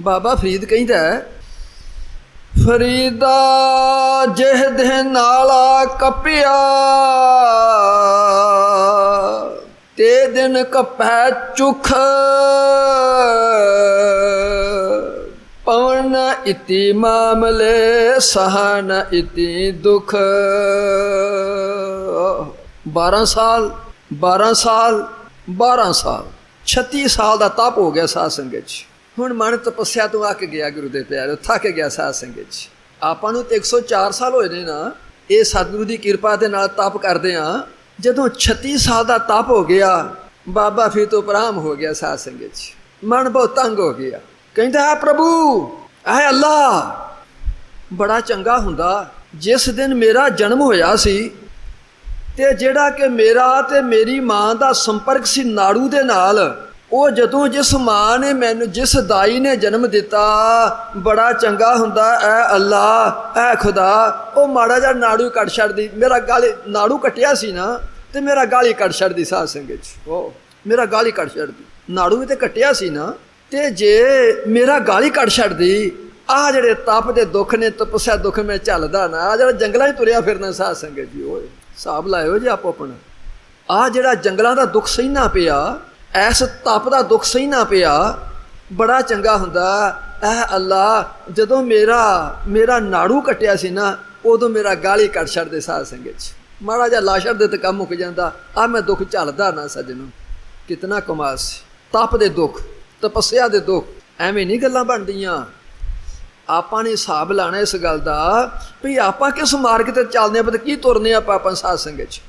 ਬਾਬਾ ਫਰੀਦ ਕਹਿੰਦਾ ਫਰੀਦਾ ਜਿਹ ਨਾਲਾ ਕਪਿਆ, ਤੇ ਦਿਨ ਕਪੈ ਚੁਖ। ਪਵਨ ਇਤੀ ਮਾਮਲੇ ਸਹਨ ਇਤੀ ਦੁਖ। 12 ਸਾਲ 12 ਸਾਲ 12 ਸਾਲ 36 ਸਾਲ ਦਾ ਤਪ ਹੋ ਗਿਆ ਸਾਧ ਸੰਗਤ ਚ। ਹੁਣ ਮਨ ਤਪੱਸਿਆ ਤੋਂ ਆ ਕੇ ਗਿਆ ਗੁਰੂ ਦੇ ਪਿਆਰੇ ਥੱਕ ਗਿਆ ਸਾਧ ਸੰਗਤ ਚ। ਆਪਾਂ ਨੂੰ ਤੇ 104 ਸਾਲ ਹੋਏ ਨੇ ਨਾ, ਇਹ ਸਤਿਗੁਰੂ ਦੀ ਕਿਰਪਾ ਦੇ ਨਾਲ ਤਪ ਕਰਦੇ ਆ। ਜਦੋਂ 36 ਸਾਲ ਦਾ ਤਪ ਹੋ ਗਿਆ, ਬਾਬਾ ਫਿਰ ਤੋਂ ਪ੍ਰਾਮ ਹੋ ਗਿਆ ਸਾਧ ਸੰਗਤ ਚ। ਮਨ ਬਹੁਤ ਤੰਗ ਹੋ ਗਿਆ। ਕਹਿੰਦਾ ਹੈ ਪ੍ਰਭੂ ਐ ਅੱਲਾ, ਬੜਾ ਚੰਗਾ ਹੁੰਦਾ। ਜਿਸ ਦਿਨ ਮੇਰਾ ਜਨਮ ਹੋਇਆ ਸੀ, ਤੇ ਜਿਹੜਾ ਕਿ ਮੇਰਾ ਤੇ ਮੇਰੀ ਮਾਂ ਦਾ ਸੰਪਰਕ ਸੀ ਨਾੜੂ ਦੇ ਨਾਲ ਉਹ ਜਦੋਂ ਜਿਸ ਮਾਂ ਨੇ ਮੈਨੂੰ, ਜਿਸ ਦਾਈ ਨੇ ਜਨਮ ਦਿੱਤਾ, ਬੜਾ ਚੰਗਾ ਹੁੰਦਾ, ਐ ਅੱਲਾ, ਐ ਖੁਦਾ, ਉਹ ਮਾੜਾ ਜਿਹਾ ਨਾੜੂ ਕੱਟ ਛੱਡਦੀ। ਮੇਰਾ ਗਾਲੀ ਨਾੜੂ ਕੱਟਿਆ ਸੀ ਨਾ, ਤੇ ਮੇਰਾ ਗਾਲੀ ਕੱਟ ਛੱਡਦੀ ਸਾਧ ਸੰਗਤ ਉਹ ਮੇਰਾ ਗਾਲੀ ਕੱਟ ਛੱਡਦੀ। ਨਾੜੂ ਵੀ ਤੇ ਕੱਟਿਆ ਸੀ ਨਾ, ਤੇ ਜੇ ਮੇਰਾ ਗਾਲੀ ਕੱਟ ਛੱਡਦੀ, ਆ ਜਿਹੜੇ ਤਪ ਦੇ ਦੁੱਖ ਨੇ, ਤਪੱਸਿਆ ਦੁੱਖ ਮੈਂ ਝੱਲਦਾ ਨਾ, ਆ ਜਿਹੜਾ ਜੰਗਲਾਂ 'ਚ ਤੁਰਿਆ ਫਿਰਨਾ ਸਾਧ ਸੰਗਤ ਜੀ, ਓਏ, ਹਿਸਾਬ ਲਾਇਓ ਜੀ ਆਪੋ ਆਪਣਾ। ਆ ਜਿਹੜਾ ਜੰਗਲਾਂ ਦਾ ਦੁੱਖ ਸਹਿਣਾ ਪਿਆ ਐਸ ਤਪ ਦਾ ਦੁੱਖ ਸਹੀ ਨਾ ਪਿਆ, ਬੜਾ ਚੰਗਾ ਹੁੰਦਾ। ਐ ਅੱਲਾ, ਜਦੋਂ ਮੇਰਾ ਮੇਰਾ ਨਾੜੂ ਕੱਟਿਆ ਸੀ ਨਾ, ਉਦੋਂ ਮੇਰਾ ਗਾਲੀ ਕੱਟ ਛੱਡਦੇ ਸਾਧ ਸੰਗਤ 'ਚ। ਮਾੜਾ ਜਿਹਾ ਲਾਸ਼ਰ ਦੇ ਤੇ ਕੰਮ ਮੁੱਕ ਜਾਂਦਾ ਆ ਮੈਂ ਦੁੱਖ ਝੱਲਦਾ ਨਾ ਸੱਜਣੋ। ਕਿਤਨਾ ਕਮਾਲ ਸੀ। ਤਪ ਦੇ ਦੁੱਖ, ਤਪੱਸਿਆ ਦੇ ਦੁੱਖ, ਐਵੇਂ ਨਹੀਂ ਗੱਲਾਂ ਬਣਦੀਆਂ। ਆਪਾਂ ਨੇ ਹਿਸਾਬ ਲਾਣਾ ਇਸ ਗੱਲ ਦਾ, ਵੀ ਆਪਾਂ ਕਿਸ ਮਾਰਗ ਤੇ ਚੱਲਦੇ ਆ ਪਤਾ ਕੀ ਤੁਰਨੇ ਆ ਆਪਾਂ ਆਪਾਂ ਸਾਧ ਸੰਗਤ ਚ।